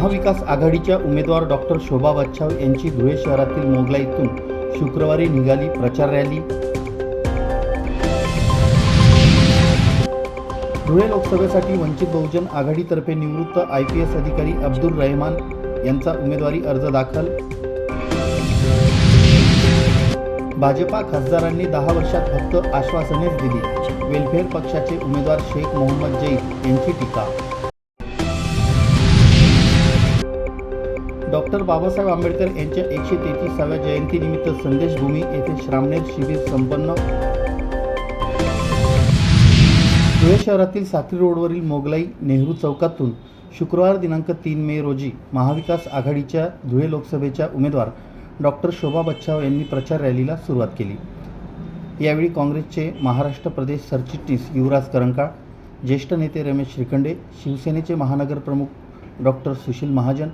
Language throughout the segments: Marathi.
महाविकास आघाडीच्या उमेदवार डॉक्टर शोभा बच्छाव यांची धुळे शहरातील मोगला इथून शुक्रवारी निघाली प्रचार रॅली. धुळे लोकसभेसाठी वंचित बहुजन आघाडीतर्फे निवृत्त आय पी एस अधिकारी अब्दुल रहमान यांचा उमेदवारी अर्ज दाखल. भाजपा खासदारांनी दहा वर्षात फक्त आश्वासनेच दिली. वेलफेअर पक्षाचे उमेदवार शेख मोहम्मद जैद यांची टीका. डॉक्टर बाबासाहेब आंबेडकर यांच्या एकशे तेहतीसाव्या जयंतीनिमित्त संदेशभूमी येथे श्रामणेर शिबिर संपन्न. धुळे शहरातील साक्री रोडवरील मोगलाई नेहरू चौकातून शुक्रवार दिनांक तीन मे रोजी महाविकास आघाडीच्या धुळे लोकसभेच्या उमेदवार डॉक्टर शोभा बच्छाव यांनी प्रचार रॅलीला सुरुवात केली. यावेळी काँग्रेसचे महाराष्ट्र प्रदेश सरचिटणीस युवराज करंकाळ ज्येष्ठ नेते रमेश श्रीखंडे शिवसेनेचे महानगर प्रमुख डॉक्टर सुशील महाजन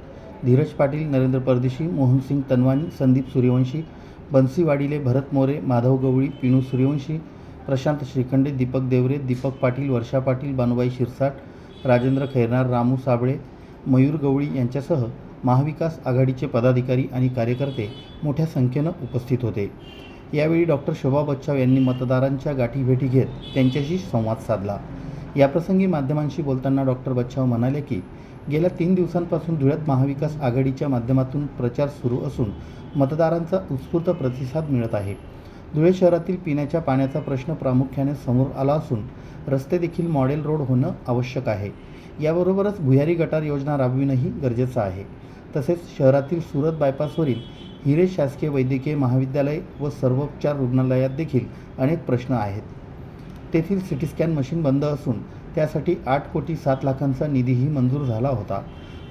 धीरज पाटील नरेंद्र परदेशी मोहनसिंग तनवानी संदीप सूर्यवंशी बन्सी वाडिले भरत मोरे माधव गवळी पिनू सूर्यवंशी प्रशांत श्रीखंडे दीपक देवरे दीपक पाटील वर्षा पाटील बानुबाई शिरसाट राजेंद्र खैरनार रामू साबळे मयूर गवळी यांच्यासह महाविकास आघाडीचे पदाधिकारी आणि कार्यकर्ते मोठ्या संख्येनं उपस्थित होते. यावेळी डॉक्टर शोभा बच्चाव यांनी मतदारांच्या गाठीभेटी घेत त्यांच्याशी संवाद साधला. याप्रसंगी माध्यमांशी बोलताना डॉक्टर बच्चाव म्हणाले की गेल्या तीन दिवसांपासून धुळ्यात महाविकास आघाडीच्या माध्यमातून प्रचार सुरू असून मतदारांचा उत्स्फूर्त प्रतिसाद मिळत आहे. धुळे शहरातील पिण्याच्या पाण्याचा प्रश्न प्रामुख्याने समोर आला असून रस्ते देखील मॉडेल रोड होणं आवश्यक आहे. याबरोबरच भुयारी गटार योजना राबविणंही गरजेचं आहे. तसेच शहरातील सुरत बायपासवरील हिरे शासकीय वैद्यकीय महाविद्यालय व सर्वोपचार रुग्णालयात देखील अनेक प्रश्न आहेत. तेथील सिटी स्कॅन मशीन बंद असून त्यासाठी आठ कोटी सात लाखांचा निधीही मंजूर झाला होता.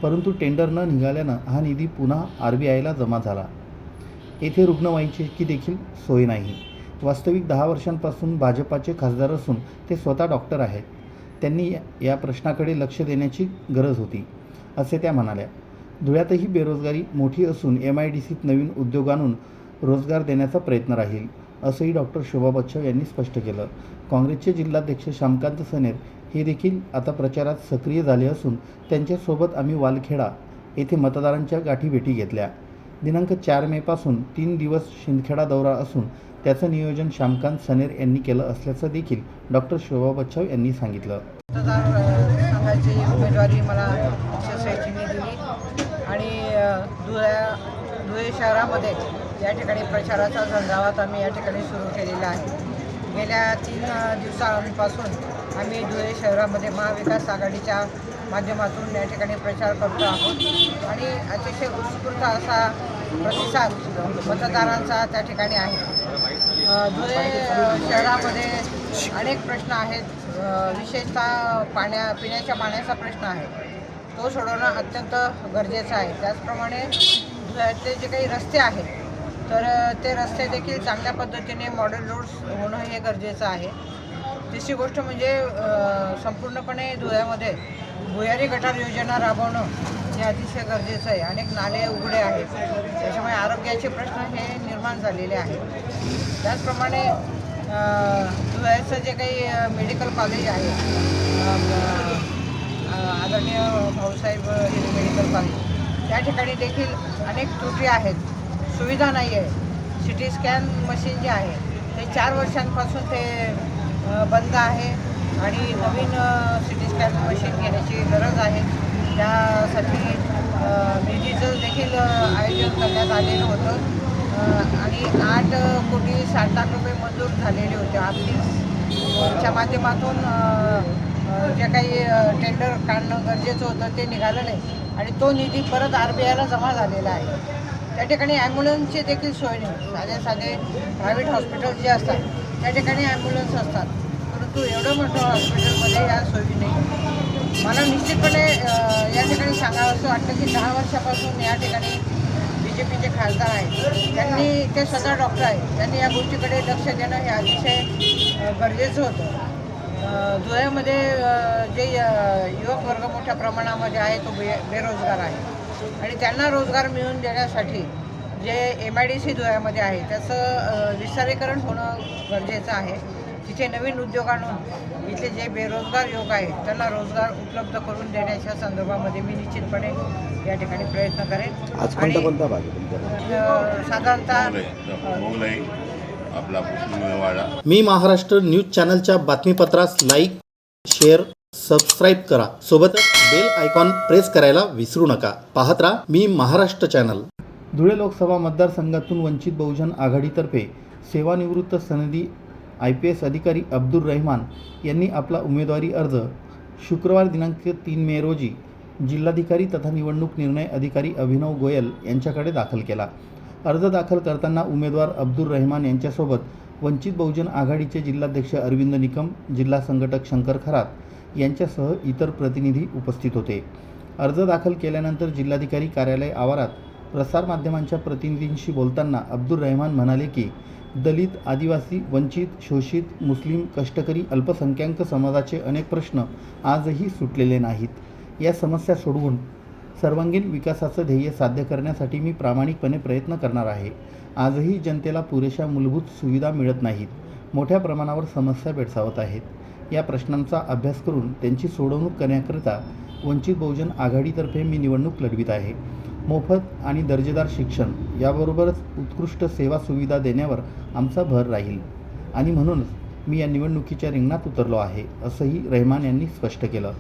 परंतु टेंडर न निघाल्यानं हा निधी पुन्हा आर बी आयला जमा झाला. येथे रुग्णवाहिकेची देखील सोय नाही. वास्तविक दहा वर्षांपासून भाजपाचे खासदार असून ते स्वतः डॉक्टर आहेत. त्यांनी या- प्रश्नाकडे लक्ष देण्याची गरज होती असे त्या म्हणाल्या. धुळ्यातही बेरोजगारी मोठी असून एम आय डी सीत नवीन उद्योग आणून रोजगार देण्याचा प्रयत्न राहील असंही डॉक्टर शोभा बच्छव यांनी स्पष्ट केलं. काँग्रेसचे जिल्हाध्यक्ष श्यामकांत सनेर हे देखील आता प्रचारात सक्रिय झाले असून त्यांच्यासोबत आम्ही वालखेडा येथे मतदारांच्या गाठीभेटी घेतल्या. दिनांक चार मेपासून तीन दिवस शिंदखेडा दौरा असून त्याचं नियोजन श्यामकांत सनेर यांनी केलं असल्याचं देखील डॉक्टर शोभा बच्छाव यांनी सांगितलं. संघाची उमेदवारी मला दिली. आणि धुळ्या धुळे शहरामध्ये या ठिकाणी प्रचाराचा झंझावात आम्ही या ठिकाणी सुरू केलेला आहे. गेल्या तीन दिवसांपासून आम्ही धुळे शहरामध्ये महाविकास आघाडीच्या माध्यमातून या ठिकाणी प्रचार करतो आहोत. आणि अतिशय उत्स्फूर्त असा प्रतिसाद मतदारांचा त्या ठिकाणी आहे. धुळे शहरामध्ये अनेक प्रश्न आहेत. विशेषतः पाण्या पिण्याच्या पाण्याचा प्रश्न आहे. तो सोडवणं अत्यंत गरजेचं आहे. त्याचप्रमाणे धुळ्यातले जे काही रस्ते आहेत तर ते रस्ते देखील चांगल्या पद्धतीने मॉडेल रोड्स होणं हे गरजेचं आहे. तिसरी गोष्ट म्हणजे संपूर्णपणे धुळ्यामध्ये भुयारी गटार योजना राबवणं हे अतिशय गरजेचं आहे. अनेक नाले उघडे आहेत. त्याच्यामुळे आरोग्याचे प्रश्न हे निर्माण झालेले आहेत. त्याचप्रमाणे धुळ्याचं जे काही मेडिकल कॉलेज आहे आदरणीय भाऊसाहेब हिरे मेडिकल कॉलेज त्या ठिकाणी देखील अनेक त्रुटी आहेत. सुविधा नाही आहे सी टी स्कॅन मशीन जे आहे ते चार वर्षांपासून ते बंद आहे आणि नवीन सिटी स्कॅन मशीन घेण्याची गरज आहे. त्यासाठी निधीचं देखील आयोजन करण्यात आलेलं होतं. आणि आठ कोटी साठ लाख रुपये मंजूर झालेले होते. आर्थिकच्या माध्यमातून जे काही टेंडर काढणं गरजेचं होतं ते निघालं नाही आणि तो निधी परत आर बी आयला जमा झालेला आहे. त्या ठिकाणी ॲम्ब्युलन्सची देखील सोय नाही. साधे साधे प्रायव्हेट हॉस्पिटल्स जे असतात त्या ठिकाणी ॲम्ब्युलन्स असतात. परंतु एवढं मोठं हॉस्पिटलमध्ये या सोयी नाही. मला निश्चितपणे या ठिकाणी सांगावं असं वाटतं की दहा वर्षापासून या ठिकाणी बी जे पीचे खासदार आहेत. त्यांनी ते स्वतः डॉक्टर आहेत. त्यांनी या गोष्टीकडे लक्ष देणं हे अतिशय गरजेचं होतं. धुळ्यामध्ये जे युवक वर्ग मोठ्या प्रमाणामध्ये आहे तो बे बेरोजगार आहे. आणि त्यांना रोजगार मिळवून देण्यासाठी जे एम आय डी सी धुळ्यामध्ये आहे त्याचं विस्तारीकरण होणं गरजेचं आहे. तिथे नवीन उद्योग आणून इथले जे बेरोजगार युवक आहेत त्यांना रोजगार उपलब्ध करून देण्याच्या संदर्भामध्ये मी निश्चितपणे या ठिकाणी प्रयत्न करेन. आज आणि, कोणता कोणता भाग आहे तुमच्याकडे अ, साधारणतः मोगलाई मोगलाई आपला वाडा मी महाराष्ट्र न्यूज चॅनलच्या बातमीपत्रास लाईक शेअर सबस्क्राईब करा. सोबतच बेल आयकॉन प्रेस करायला विसरू नका. पाहत राहा मी महाराष्ट्र चॅनल. धुळे लोकसभा मतदारसंघातून वंचित बहुजन आघाडीतर्फे सेवानिवृत्त सनदी आय पी एस अधिकारी अब्दुल रहमान यांनी आपला उमेदवारी अर्ज शुक्रवार दिनांक तीन मे रोजी जिल्हाधिकारी तथा निवडणूक निर्णय अधिकारी अभिनव गोयल यांच्याकडे दाखल केला. अर्ज दाखल करताना उमेदवार अब्दुल रहमान यांच्यासोबत वंचित बहुजन आघाडीचे जिल्हाध्यक्ष अरविंद निकम जिल्हा संघटक शंकर खरात यांच्यासह इतर प्रतिनिधी उपस्थित होते. अर्ज दाखल केल्यानंतर जिल्हाधिकारी कार्यालय आवारात प्रसारमाध्यमांच्या प्रतिनिधींशी बोलताना अब्दुल रहमान म्हणाले की दलित आदिवासी वंचित शोषित मुस्लिम कष्टकरी अल्पसंख्याक समाजाचे अनेक प्रश्न आजही सुटलेले नाहीत. या समस्या सोडवून सर्वांगीण विकासाचं ध्येय साध्य करण्यासाठी मी प्रामाणिकपणे प्रयत्न करणार आहे. आजही जनतेला पुरेशा मूलभूत सुविधा मिळत नाहीत. मोठ्या प्रमाणावर समस्या भेडसावत आहेत. या प्रश्नांचा अभ्यास करून त्यांची सोडवणूक करण्याकरिता वंचित बहुजन आघाडीतर्फे मी निवडणूक लढवित आहे. मोफत आणि दर्जेदार शिक्षण याबरोबरच उत्कृष्ट सेवा सुविधा देण्यावर आमचा भर राहील. आणि म्हणूनच मी या निवडणुकीच्या रिंगणात उतरलो आहे असंही रहमान यांनी स्पष्ट केलं.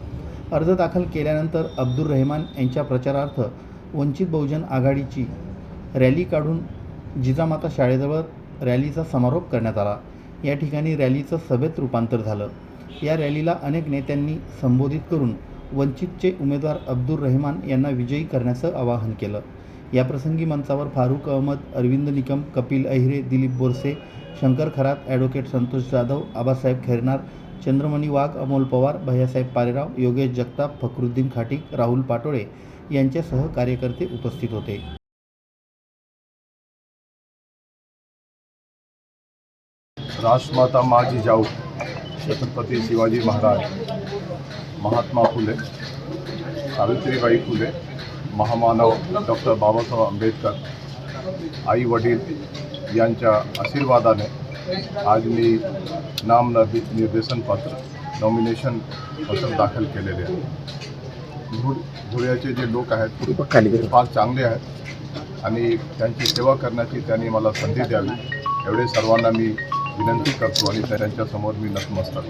अर्ज दाखल केल्यानंतर अब्दुल रहमान यांच्या प्रचारार्थ वंचित बहुजन आघाडीची रॅली काढून जिजामाता शाळेजवळ रॅलीचा समारोप करण्यात आला. या ठिकाणी रॅलीचं सभेत रूपांतर झालं. या रॅलीला अनेक नेत्यांनी संबोधित करून वंचितचे उमेदवार अब्दुल रहमान यांना विजयी करण्याचं आवाहन केलं. याप्रसंगी मंचावर फारुक अहमद अरविंद निकम कपिल अहिरे दिलीप बोरसे शंकर खरात ॲडव्होकेट संतोष जाधव आबासाहेब खैरनार चंद्रमणी वाघ अमोल पवार भैयासाहेब पारेराव योगेश जगताप फखरुद्दीन खाटिक राहुल पाटोळे यांच्यासह कार्यकर्ते उपस्थित होते. राष्ट्रमाता माझी जाऊ छत्रपती शिवाजी महाराज महात्मा फुले सावित्रीबाई फुले महामानव डॉक्टर बाबासाहेब आंबेडकर आई वडील यांच्या आशीर्वादाने आज मी नाम निर्देशन पत्र नॉमिनेशन पत्र दाखल केलेले आहे. धुळ धुळ्याचे जे लोक आहेत ते फार चांगले आहेत आणि त्यांची सेवा करण्याची त्यांनी मला संधी द्यावी एवढे सर्वांना मी विनंती करतो आणि त्यांच्यासमोर मी नतमस्तक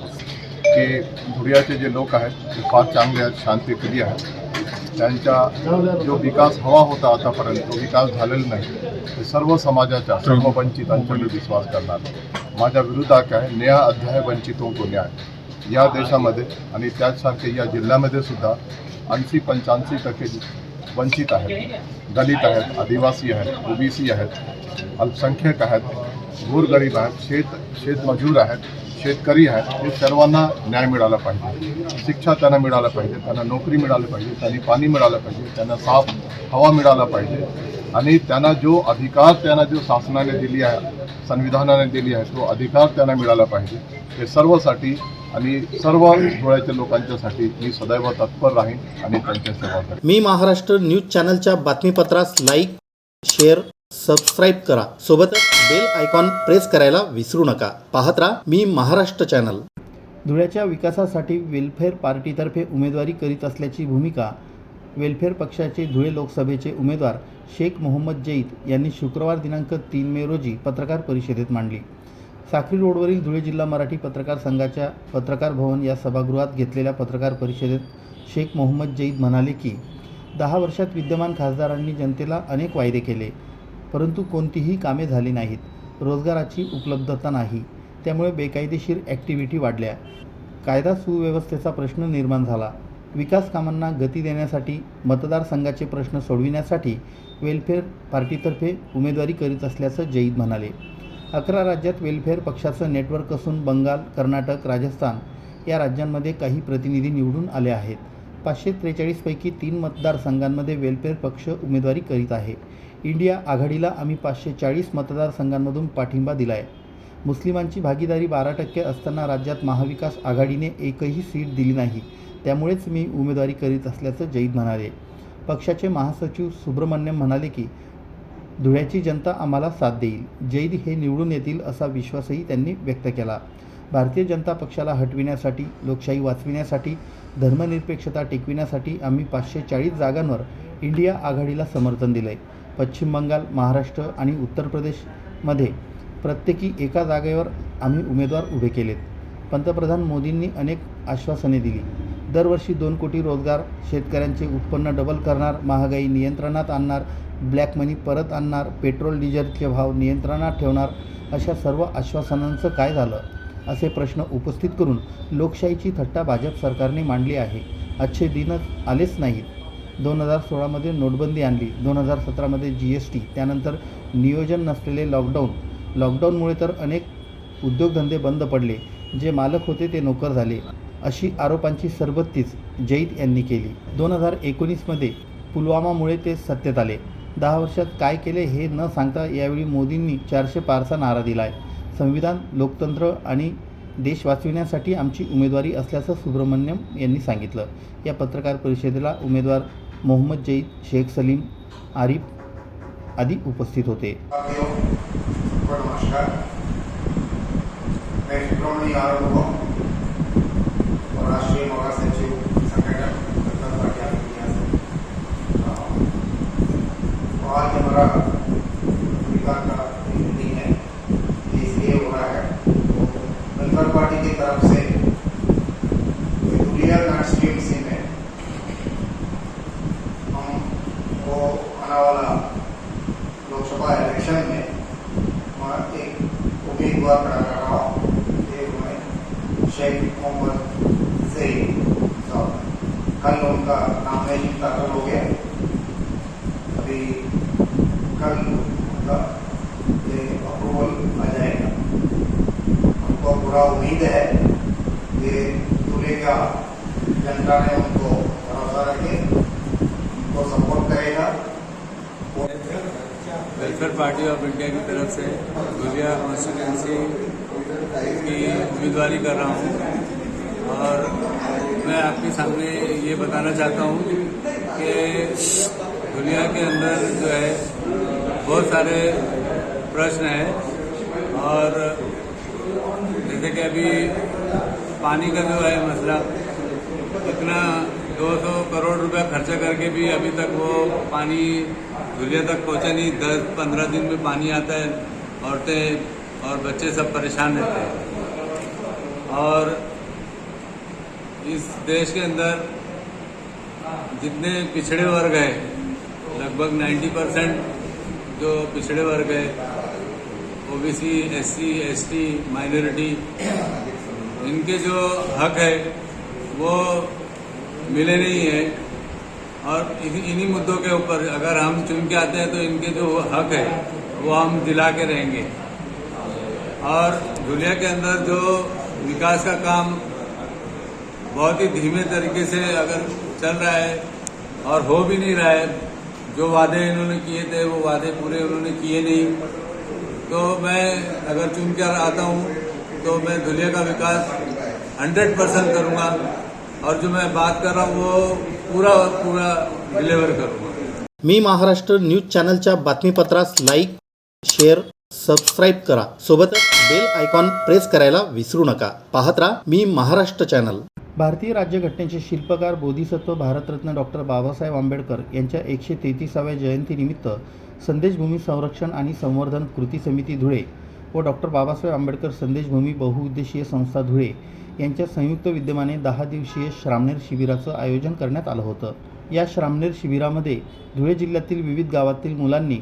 की धुळ्याचे जे लोक आहेत ते फार चांगले आहेत शांतिप्रिय आहेत. त्यांचा जो विकास हवा होता आतापर्यंत तो विकास झालेला नाही. ते सर्व समाजाच्या सर्व वंचितांचा मी विश्वास करणार माझ्या विरोधात काय न्याय अध्याय वंचितों को न्याय या देशामध्ये आणि त्याचसारखे या जिल्ह्यामध्ये सुद्धा ऐंशी पंच्याऐंशी टक्के वंचित आहेत दलित आहेत आदिवासी आहेत ओबीसी आहेत अल्पसंख्यक आहेत. गोरगरीब आहेत शेत शेतमजूर आहेत शेतकरी आहेत हे सर्वांना न्याय मिळाला पाहिजे. शिक्षा त्यांना मिळाला पाहिजे त्यांना नोकरी मिळाली पाहिजे त्यांनी पाणी मिळालं पाहिजे त्यांना साफ हवा मिळाला पाहिजे. आणि त्यांना जो अधिकार त्यांना जो शासनाने दिली आहे संविधानाने दिली आहे तो अधिकार त्यांना मिळाला पाहिजे. हे सर्वसाठी आणि सर्व डोळ्याच्या लोकांच्यासाठी मी सदैव तत्पर राहीन आणि त्यांच्या सेवा मी महाराष्ट्र न्यूज चॅनलच्या बातमीपत्रास लाईक शेअर सबस्क्राईब करा. सोबतच बेल आयकॉन प्रेस करायला विसरू नका. पाहत राहा मी महाराष्ट्र चॅनल धुळ्याच्या विकासासाठी वेलफेअर पार्टीतर्फे उमेदवारी करीत असल्याची भूमिका वेलफेअर पक्षाचे धुळे लोकसभेचे उमेदवार शेख मोहम्मद जईद यांनी शुक्रवार दिनांक तीन मे रोजी पत्रकार परिषदेत मांडली. साखरी रोडवरील धुळे जिल्हा मराठी पत्रकार संघाच्या पत्रकार भवन या सभागृहात घेतलेल्या पत्रकार परिषदेत शेख मोहम्मद जईद म्हणाले की दहा वर्षात विद्यमान खासदारांनी जनतेला अनेक वायदे केले. परंतु कोणतीही कामे झाली नाहीत. रोजगाराची उपलब्धता नाही. त्यामुळे बेकायदेशीर ॲक्टिव्हिटी वाढल्या. कायदा सुव्यवस्थेचा प्रश्न निर्माण झाला. विकास कामांना गती देण्यासाठी मतदारसंघाचे प्रश्न सोडविण्यासाठी वेलफेअर पार्टीतर्फे उमेदवारी करीत असल्याचं जईद म्हणाले. अकरा राज्यात वेलफेअर पक्षाचं नेटवर्क असून बंगाल कर्नाटक राजस्थान या राज्यांमध्ये काही प्रतिनिधी निवडून आले आहेत. पाचशे त्रेचाळीसपैकी तीन मतदारसंघांमध्ये वेलफेअर पक्ष उमेदवारी करीत आहे. इंडिया आघाडीला आम्ही पाचशे चाळीस मतदारसंघांमधून पाठिंबा दिला आहे मुस्लिमांची भागीदारी बारा टक्के असताना राज्यात महाविकास आघाडीने एकही सीट दिली नाही. त्यामुळेच मी उमेदवारी करीत असल्याचं जैद म्हणाले. पक्षाचे महासचिव सुब्रमण्यम म्हणाले की धुळ्याची जनता आम्हाला साथ देईल. जैद हे निवडून येतील असा विश्वासही त्यांनी व्यक्त केला. भारतीय जनता पक्षाला हटविण्यासाठी लोकशाही वाचविण्यासाठी धर्मनिरपेक्षता टिकविण्यासाठी आम्ही पाचशे चाळीस जागांवर इंडिया आघाडीला समर्थन दिलं आहे पश्चिम बंगाल महाराष्ट्र आणि उत्तर प्रदेशमध्ये प्रत्येकी एका जागेवर आम्ही उमेदवार उभे केलेत. पंतप्रधान मोदींनी अनेक आश्वासने दिली. दरवर्षी दोन कोटी रोजगार शेतकऱ्यांचे उत्पन्न डबल करणार महागाई नियंत्रणात आणणार ब्लॅक मनी परत आणणार पेट्रोल डिझेलचे भाव नियंत्रणात ठेवणार अशा सर्व आश्वासनांचं काय झालं? असे प्रश्न उपस्थित करून लोकशाहीची थट्टा भाजप सरकारने मांडली आहे. अच्छे दिनच आलेच नाहीत. दोन हजार सोळामध्ये नोटबंदी आणली. दोन हजार सतरामध्ये जी एस टी. त्यानंतर नियोजन नसलेले लॉकडाऊन लॉकडाऊनमुळे तर अनेक उद्योगधंदे बंद पडले. जे मालक होते ते नोकर झाले. अशी आरोपांची सरबत्तीच जैद यांनी केली. दोन हजार एकोणीसमध्ये पुलवामामुळे ते सत्तेत आले. दहा वर्षात काय केले हे न सांगता यावेळी मोदींनी चारशे पारचा नारा दिला आहे संविधान लोकतंत्र आणि देश वाचविण्यासाठी आमची उमेदवारी असल्याचं सुब्रमण्यम यांनी सांगितलं. या पत्रकार परिषदेला उमेदवार मोहम्मद जईद शेख सलीम आरिफ आदी उपस्थित होते. नमस्कार। मैं और राष्ट्रीय महासचिव संगठन आज हमारा उम्मीदवारी कर रहा हूँ। और मैं आपके सामने ये बताना चाहता हूँ कि दुनिया के अंदर जो है, बहुत सारे प्रश्न हैं। और जैसे कि अभी पानी का जो है मसला, इतना 200 करोड़ रुपया खर्चा करके भी अभी तक वो पानी दुनिया तक पहुँचा नहीं। दस पंद्रह दिन में पानी आता है, औरतें और बच्चे सब परेशान रहते हैं। और इस देश के अंदर जितने पिछड़े वर्ग हैं, लगभग 90 परसेंट जो पिछड़े वर्ग है ओबीसी एससी एसटी माइनॉरिटी इनके जो हक है, वो मिले नहीं है। और इन्हीं मुद्दों के ऊपर अगर हम चुन के आते हैं तो इनके जो हक है, वो हम दिला के रहेंगे। और दुनिया के अंदर जो विकास का काम बहुत ही धीमे तरीके से अगर चल रहा है और हो भी नहीं रहा है, जो वादे इन्होंने किए थे, वो वादे पूरे उन्होंने किए नहीं। तो मैं अगर चुन कर आता हूँ तो मैं दुनिया का विकास हंड्रेड परसेंट करूँगा और जो मैं बात कर रहा हूँ, वो पूरा पूरा डिलीवर करूँगा। मी महाराष्ट्र न्यूज़ चॅनलच्या बातमीपत्रास लाईक, शेअर सबस्क्राईब करा. सोबतच बेल आयकॉन प्रेस करायला विसरू नका. पाहत राहा मी महाराष्ट्र चॅनल भारतीय राज्यघटनेचे शिल्पकार बोधिसत्व भारतरत्न डॉक्टर बाबासाहेब आंबेडकर यांच्या एकशे तेहतीसाव्या जयंतीनिमित्त संदेशभूमी संरक्षण आणि संवर्धन कृती समिती धुळे व डॉक्टर बाबासाहेब आंबेडकर संदेशभूमी बहुउद्देशीय संस्था धुळे यांच्या संयुक्त विद्यमाने दहा दिवसीय श्रामणेर शिबिराचं आयोजन करण्यात आलं होतं. या श्रामणेर शिबिरामध्ये धुळे जिल्ह्यातील विविध गावातील मुलांनी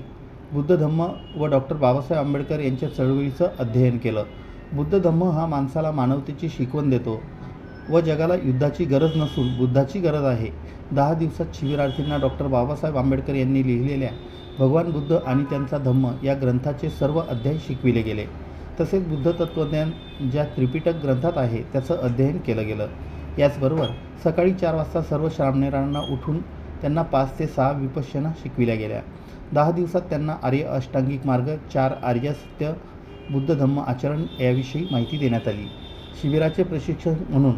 बुद्ध धम्म व डॉक्टर बाबासाहेब आंबेडकर यांच्या चळवळीचं अध्ययन केलं. बुद्ध धम्म हा माणसाला मानवतेची शिकवण देतो व जगाला युद्धाची गरज नसून बुद्धाची गरज आहे. दहा दिवसात शिबिरार्थींना डॉक्टर बाबासाहेब आंबेडकर यांनी लिहिलेल्या भगवान बुद्ध आणि त्यांचा धम्म या ग्रंथाचे सर्व अध्याय शिकविले गेले. तसेच बुद्ध तत्त्वज्ञान ज्या त्रिपिटक ग्रंथात आहे त्याचं अध्ययन केलं गेलं. याचबरोबर सकाळी चार वाजता सर्व श्रामणेरांना उठून त्यांना पाच ते सहा विपश्यना शिकविल्या गेल्या. दहा दिवसात त्यांना आर्य अष्टांगिक मार्ग चार आर्य सत्य बुद्ध धम्म आचरण याविषयी माहिती देण्यात आली. शिबिराचे प्रशिक्षण म्हणून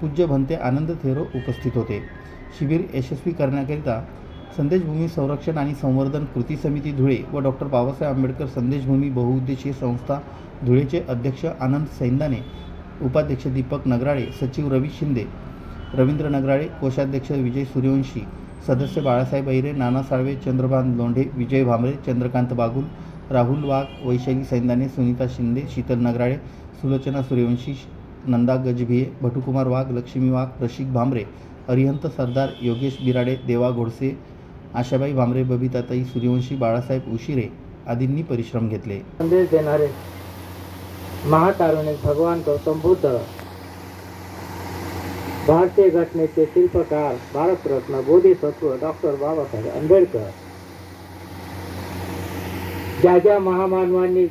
पूज्य भंते आनंद थेरो उपस्थित होते. शिबिर यशस्वी करण्याकरिता संदेशभूमी संरक्षण आणि संवर्धन कृती समिती धुळे व डॉक्टर बाबासाहेब आंबेडकर संदेशभूमी बहुउद्देशीय संस्था धुळेचे अध्यक्ष आनंद सैंदाने उपाध्यक्ष दीपक नगराळे सचिव रवी शिंदे रवींद्र नगराळे कोषाध्यक्ष विजय सूर्यवंशी सदस्य बाळासाहेब अहिरे नाना साळवे चंद्रभान लोंढे विजय भांबरे चंद्रकांत बागुल राहुल वाघ वैशाली सैंदाने सुनीता शिंदे शीतल नगराळे सुलोचना सूर्यवंशी नंदा गजभिये भटुकुमार वाघ लक्ष्मी वाघ रशिक भांबरे अरिहंत सरदार योगेश बिराडे देवा घोडसे आशाबाई भांबरे बबिताताई सूर्यवंशी बाळासाहेब उशिरे आदींनी परिश्रम घेतले. संदेश देणारे महातारुणे भगवान गौतम बुद्ध भारतीय घटनेचे शिल्पकार भारतरत्न बोधिसत्व डॉक्टर बाबासाहेब आंबेडकर. ज्या ज्या महामानवांनी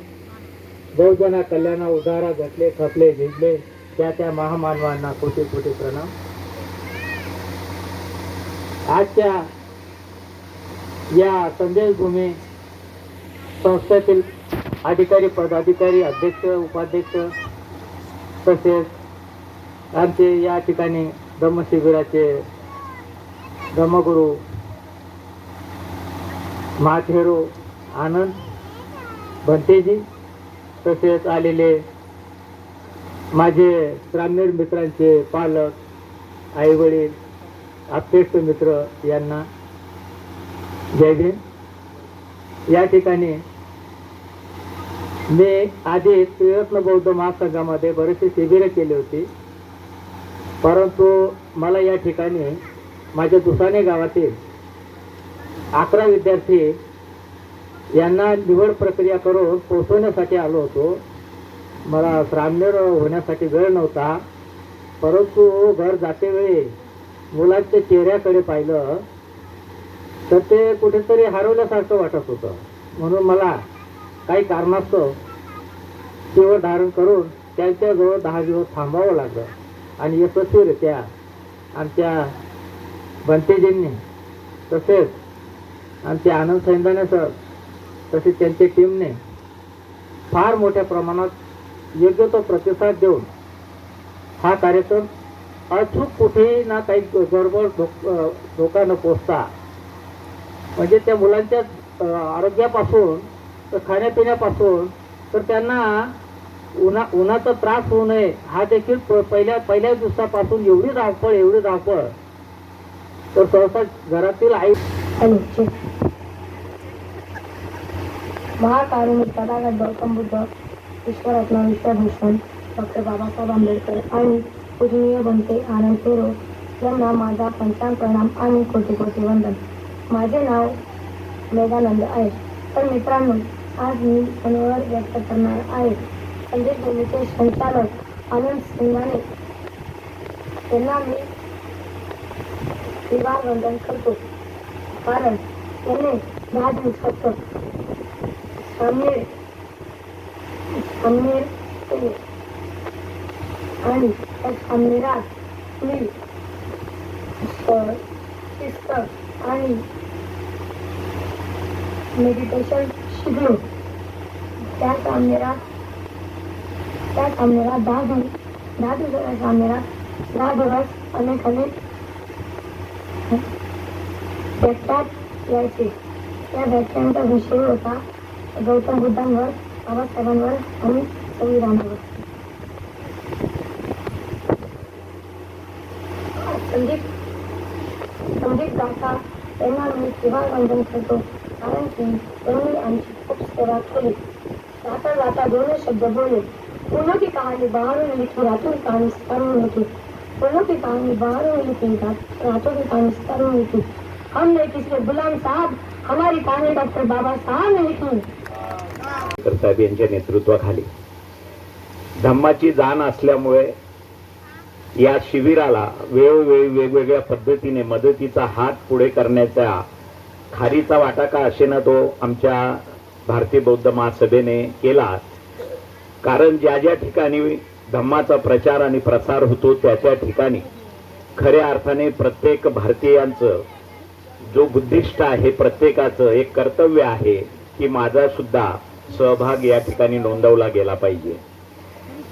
बहुजना कल्याणा उदारा घटले खपले झिजले त्या त्या महामानवांना कोटी कोटी प्रणाम. आजच्या या संदेशभूमी संस्थेतील अधिकारी पदाधिकारी अध्यक्ष उपाध्यक्ष तसेच आमचे या ठिकाणी धम्मशिबिराचे धम्मगुरू महाथेरो आनंद भंतेजी तसेच आलेले माझे ग्रामीण मित्रांचे पालक आईवडील आप्तेष्ट मित्र यांना जय भीम. या ठिकाणी मी आधी त्रिरत्न बौद्ध महासंघामध्ये बरेचसे शिबिरं केली होती. परंतु मला या ठिकाणी माझ्या दुसाने गावातील अकरा विद्यार्थी यांना निवड प्रक्रिया करून पोचवण्यासाठी आलो होतो. मला सामनेर होण्यासाठी वेळ नव्हता. परंतु घर जातेवेळी मुलांच्या चेहऱ्याकडे पाहिलं तर ते कुठेतरी हरवल्यासारखं वाटत होतं. म्हणून मला काही कारणास्तव शिव धारण करून त्यांच्याजवळ दहा दिवस थांबावं लागलं. आणि यशस्वीरित्या आमच्या बंतेजींनी. तसेच आमचे आनंद सैंदाने सर तसेच त्यांच्या टीमने फार मोठ्या प्रमाणात योग्य तो प्रतिसाद देऊन हा कार्यक्रम अचूक कुठेही ना काही गडबड धोक धोका न पोचता म्हणजे त्या मुलांच्या आरोग्यापासून तर खाण्यापिण्यापासून तर त्यांना उन्हा उन्हाचा त्रास होऊ नये. हा देखील पहिल्या पहिल्या दिवसापासून एवढी धावपळ एवढी धावपळ. तर सहसा घरातील आई हॅलो चेक महाकारुणिक तथागत गौतम बुद्ध विश्वरत्न विश्वभूषण डॉक्टर बाबासाहेब आंबेडकर आणि पूजनीय बनते आनंद फेरो यांना माझा पंचांग प्रणाम आणि कोटी कोटी वंदन. माझे नाव मेघानंद आहे. तर मित्रांनो आज मी मनोहर व्यक्त करणार आहे. म्हणजे संदेश भूमीचे संचालक आनंद सिंगाने त्यांना मी विवाह वंदन करतो. कारण त्याने दहा दिवसात सामने सामने केले. आणि त्या सामनेरात मी अ, शिस्त आणि मेडिटेशन शिकलो. त्या सामनेरात त्या सामनेरात दहा दिवस दहा दिवसाच्या सामनेरात दहा दिवस अनेक अनेक व्यक्तात यायचे त्या व्याख्यानाचा विषय होता गौतम बुद्धांवर बाबासाहेबांवर आणि संविधानावर संदीप संदीप दासा त्यांना मी सेवा वंदन करतो कारण की त्यांनी आमची खूप सेवा केली जाता जाता दोन शब्द बोलले फूलों की कहानी बाहरों में लिखी रातों की कहानी सितारों में लिखी फूलों की कहानी बाहरों में लिखी रातों की कहानी सितारों में लिखी हम किसी गुलाम साहब हमारी कहानी डॉक्टर बाबा साहब ने लिखी आंबेडकर साहेब यांच्या नेतृत्वाखाली धम्माची जाण असल्यामुळे या शिबिराला वेळोवेळी वेगवेगळ्या पद्धतीने मदतीचा हात पुढे करण्याचा खारीचा वाटा का असेना तो आमच्या भारतीय बौद्ध महासभेने केला. कारण ज्या ज्या ठिकाणी धम्माचा प्रचार आणि प्रसार होतो त्या त्या ठिकाणी खऱ्या अर्थाने प्रत्येक भारतीयांचं जो बुद्धिष्ट आहे प्रत्येकाचं एक कर्तव्य आहे की माझा सुद्धा सहभाग या ठिकाणी नोंदवला गेला पाहिजे.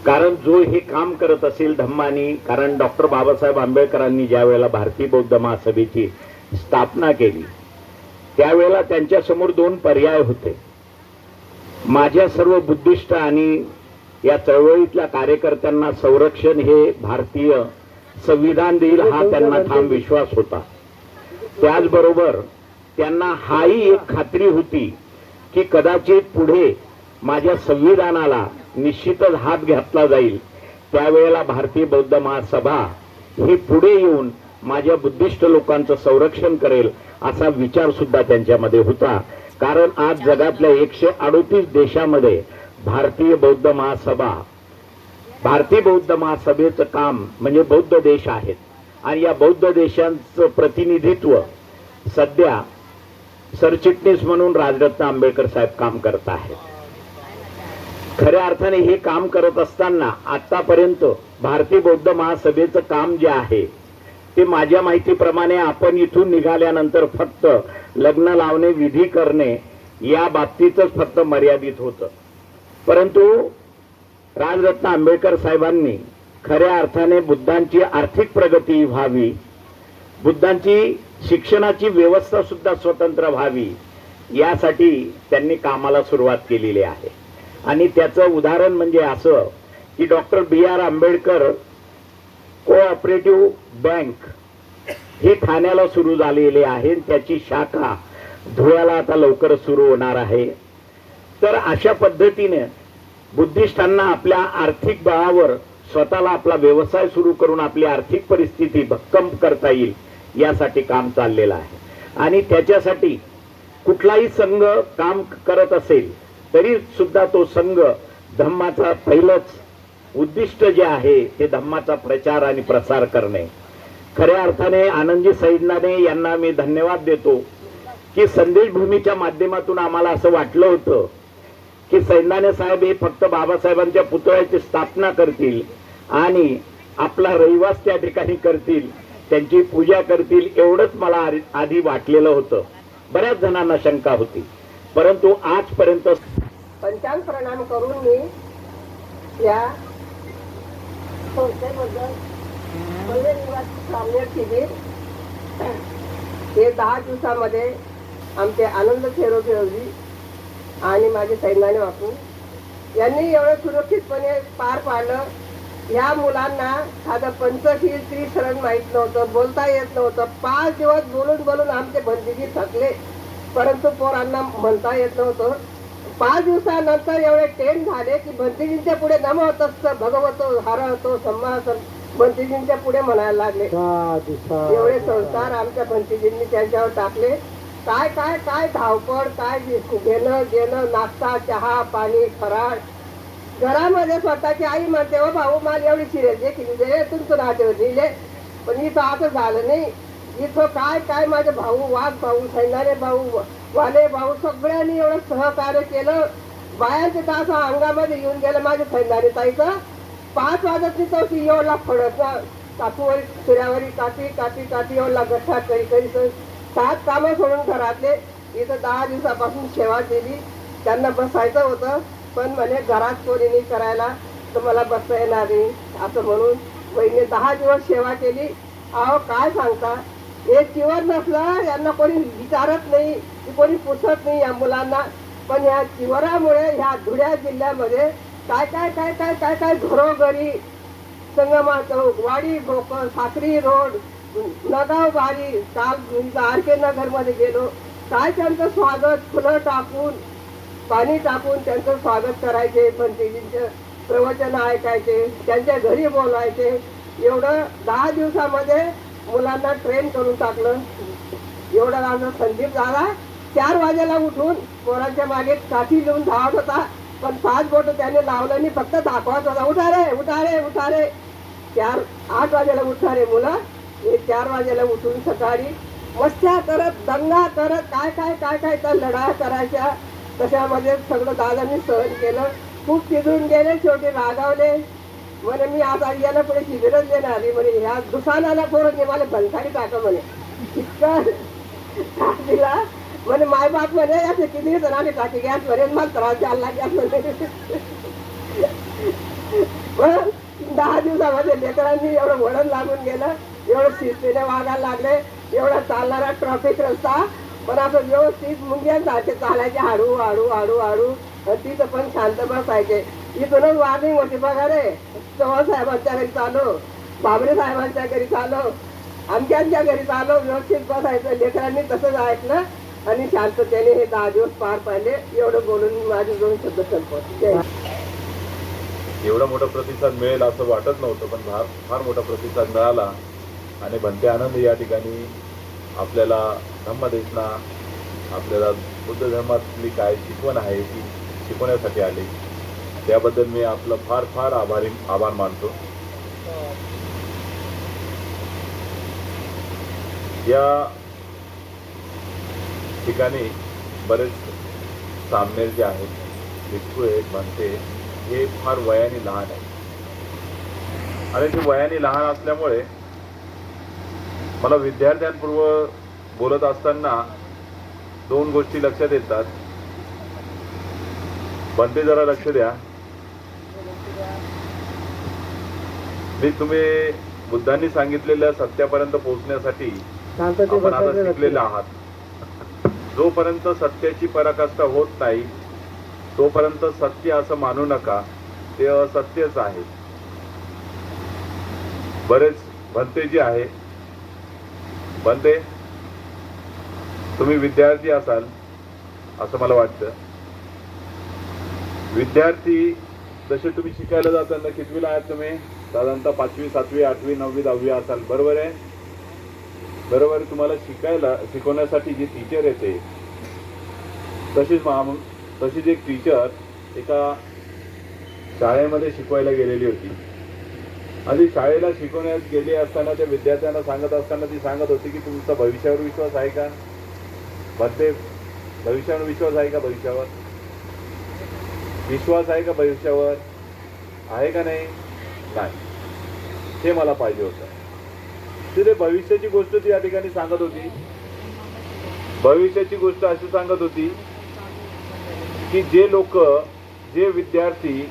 कारण जो हे काम करत असेल धम्मानी कारण डॉक्टर बाबासाहेब आंबेडकरांनी ज्या वेळेला भारतीय बौद्ध महासभेची स्थापना केली त्यावेळेला त्यांच्यासमोर दोन पर्याय होते. माझ्या सर्व बुद्धिष्ट आणि या चळवळीतल्या कार्यकर्त्यांना संरक्षण हे भारतीय संविधान देईल हा त्यांना ठाम विश्वास होता. त्याचबरोबर त्यांना हाही एक खात्री होती की कदाचित पुढे माझ्या संविधानाला निश्चितच हात घातला जाईल. त्यावेळेला भारतीय बौद्ध महासभा ही पुढे येऊन माझ्या बुद्धिस्ट लोकांचं संरक्षण करेल असा विचार सुद्धा त्यांच्यामध्ये होता. कारण आज जगातल्या एकशे अडोतीस देशामध्ये भारतीय बौद्ध महासभा. भारतीय बौद्ध महासभेचं काम म्हणजे बौद्ध देश आहेत. आणि या बौद्ध देशांचं प्रतिनिधित्व सध्या सरचिटणीस म्हणून राजरत्न आंबेडकर साहेब काम करत आहेत. खऱ्या अर्थाने हे काम करत असताना आतापर्यंत भारतीय बौद्ध महासभेचं काम जे आहे ते माझ्या माहितीप्रमाणे आपण इथून निघाल्यानंतर फक्त लग्न लावणे विधी करणे या बाबतीतच फक्त मर्यादित होतं. परंतु राजरत्न आंबेडकर साहेबांनी खऱ्या अर्थाने बुद्धांची आर्थिक प्रगती व्हावी बुद्धांची शिक्षणाची व्यवस्था सुद्धा स्वतंत्र व्हावी यासाठी त्यांनी कामाला सुरुवात केलेली आहे. आणि त्याचं उदाहरण म्हणजे असं की doctor B R Ambedkar cooperative bank हे ठाण्याला सुरू झालेले आहे त्याची शाखा धुळ्याला आता लवकर सुरू होणार आहे. तर अशा पद्धतीने बुद्धिस्टांना आपल्या आर्थिक बळावर स्वतःला आपला व्यवसाय सुरू करून आपली आर्थिक परिस्थिती भक्कम करता येईल यासाठी काम चाललेलं आहे. आणि त्याच्यासाठी कुठलाही संघ काम करत असेल तरी सुद्धा तो संघ धम्माचा पहिलंच उद्दिष्ट जे आहे ते धम्माचा प्रचार आणि प्रसार करणे. खऱ्या अर्थाने आनंदजी सैदनाने यांना मी धन्यवाद देतो की संदेशभूमीच्या माध्यमातून आम्हाला असं वाटलं होतं की सैंदाने साहेब हे फक्त बाबासाहेबांच्या पुतळ्याची स्थापना करतील आणि आपला रहिवास त्या ठिकाणी करतील त्यांची पूजा करतील एवढंच मला आधी- आधी वाटलेलं होतं. बऱ्याच जणांना शंका होती. परंतु आजपर्यंत पंचांग प्रणाम करून मी या संस्थेबद्दल सामने शिबिर हे दहा दिवसामध्ये आमचे आनंद खेरोजी आणि माझे सैन्याने बापू यांनी एवढं सुरक्षितपणे पार पाडलं. ह्या मुलांना साधं पंचशील त्रिशरण माहीत नव्हतं बोलता येत नव्हतं. पाच दिवस बोलून बोलून आमचे भंतीजी थकले. परंतु पोरांना म्हणता येत नव्हतं. पाच दिवसानंतर एवढे टेन झाले की भंतीजींच्या पुढे नमवत असतं भगवतो हरवतो संभाळतो भंतीजींच्या पुढे म्हणायला लागले. एवढे संस्कार आमच्या भंतीजींनी त्यांच्यावर टाकले. काय काय काय धावपळ काय घेणं देणं नाश्ता चहा पाणी फराळ. घरामध्ये स्वतःची आई म्हणते व भाऊ मला एवढी सिरियस जे केली दे म्हणजे तुमचं राहते दिले पण इथं असं झालं नाही. इथं काय काय माझे भाऊ वाघ भाऊ सैनारे भाऊ वाले भाऊ सगळ्यांनी एवढं सहकार्य केलं. बायांचे तास अंगामध्ये येऊन गेलं माझ्या सैनारे ताईचं. पाच वाजत चौथी एवढला फडत काकूवर सुऱ्यावरी काठी काठी काठी एवढला गठ्ठा करी करी सात कामं सोडून घरातले. इथं दहा दिवसापासून सेवा केली. त्यांना बसायचं होतं पण म्हणे घरात कोणी नाही करायला तर मला बसता येणार नाही असं म्हणून बहिणी दहा दिवस सेवा केली. अहो काय सांगता? हे चिवर नसलं यांना कोणी विचारत नाही की कोणी पुसत नाही या मुलांना. पण या चिवरामुळे ह्या धुळ्या जिल्ह्यामध्ये काय काय काय काय काय काय घरोघरी संगमा चौक वाडी भोकर साखरी रोड नगाव बारी काल आर नगरमध्ये मध्ये गेलो. काय त्यांचं स्वागत? फुलं टाकून पाणी टाकून त्यांचं स्वागत करायचे भंतेजींचं प्रवचन ऐकायचे त्यांच्या घरी बोलवायचे एवढं दहा दिवसामध्ये मुलांना ट्रेन करून टाकलं. एवढं आमचा संदीप झाला. चार वाजेला उठून पोरांच्या मागे काठी लिहून धावत होता. पण पाच बोट त्याने लावलं आणि फक्त दाखवत होता उठा रे उठा रे उठा रे. चार आठ वाजेला उठा रे मुलं मी चार वाजेला उठून सकाळी मस्त्या करत दंगा करत काय काय काय काय त्या लढाया करायच्या. तशामध्ये सगळं दादांनी सहन केलं. खूप चिजून गेले शेवटी रागावले. म्हणे मी आज याला पुढे शिबिरच देणार आली म्हणे ह्या दुकानाला पोरं मला बंधारी टाका म्हणे. इतकं दिला म्हणे माय बाप म्हणे याचे किती जणांनी टाकी गॅस म्हणे मला त्रास द्यायला गॅस म्हणे. दहा दिवसामध्ये लेकरांनी एवढं वळण लागून गेलं. एवढं शिस्तीने वागायला लागले एवढा चालणारा ट्रॉफिक रस्ता. पण असं व्यवस्थित मुंग्यांसारखे चालायचे हाडू हाडू हळू हाडू. तिथं पण शांत बसायचे. इथूनच वाणी होती बघा रे. चव्हाण साहेबांच्या घरी चालो बाबरे साहेबांच्या घरी चालो आमच्या घरी चालो व्यवस्थित बसायचं. लेकरांनी तसंच ऐकलं. आणि शांततेने हे दहा दिवस पार पाहिले. एवढं बोलून माझे दोन शब्द संपत एवढा मोठा प्रतिसाद मिळेल असं वाटत नव्हतं पण फार फार मोठा प्रतिसाद मिळाला. आणि भंते आनंद या ठिकाणी आपल्याला धम्मदेशना आपल्याला बुद्ध धर्मातली काय शिकवण आहे ती शिकवण्यासाठी आली. त्याबद्दल मी आपलं फार फार आभारी आभार मानतो. या ठिकाणी बरेच सामने जे आहेत भिक्खू आहेत म्हणते हे फार वयाने लहान आहे आणि ते वयाने लहान असल्यामुळे मला विद्यार्थ्यांपूर्व बोलत असताना दोन गोष्टी लक्षात येतात. बनते जरा लक्ष द्या. मी तुम्ही बुद्धांनी सांगितलेल्या सत्यापर्यंत पोहोचण्यासाठी आपण आता शिकलेले आहात. जोपर्यंत सत्याची पराकाष्ठा होत नाही तोपर्यंत सत्य असं मानू नका. ते असत्यच आहे. बरेच भंते जे आहे. भंते तुम्ही विद्यार्थी असाल असं मला वाटतं. विद्यार्थी जसे तुम्ही शिकायला जाताना कितवीला आहात तुम्ही साधारणतः पाचवी सातवी आठवी नववी दहावी असाल बरोबर आहे? बरोबर तुम्हाला शिकायला शिकवण्यासाठी जी टीचर येते तशीच मा तशीच एक टीचर एका शाळेमध्ये शिकवायला गेलेली होती. आणि शाळेला शिकवण्यात गेली असताना त्या विद्यार्थ्यांना सांगत असताना ती सांगत होती की तुमचा भविष्यावर विश्वास आहे का? म्हणते भविष्यावर विश्वास आहे का भविष्यावर? विश्वास आहे का भविष्यावर? आहे का नाही? नाही. हे मला पाहिजे होतं. तिथे भविष्याची गोष्ट ती या ठिकाणी सांगत होती. भविष्याची गोष्ट अशी सांगत होती की जे लोक जे विद्यार्थी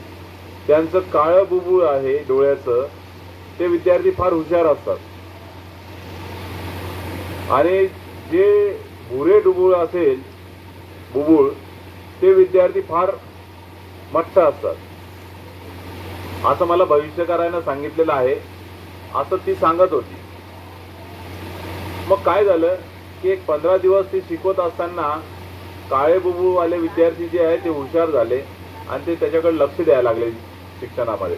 त्यांचं काळं बुबुळ आहे डोळ्याचं ते विद्यार्थी फार हुशार असतात. आणि जे भुरे डुबुळ असेल बुबुळ ते विद्यार्थी फार मट्ट असतात. असं मला भविष्यकारानं सांगितलेलं आहे. असं ती सांगत होती. मग काय झालं? की एक पंधरा दिवस ती शिकवत असताना काळे बुबुळवाले विद्यार्थी जे आहे ते हुशार झाले आणि ते त्याच्याकडे लक्ष द्यायला लागले शिक्षणामध्ये.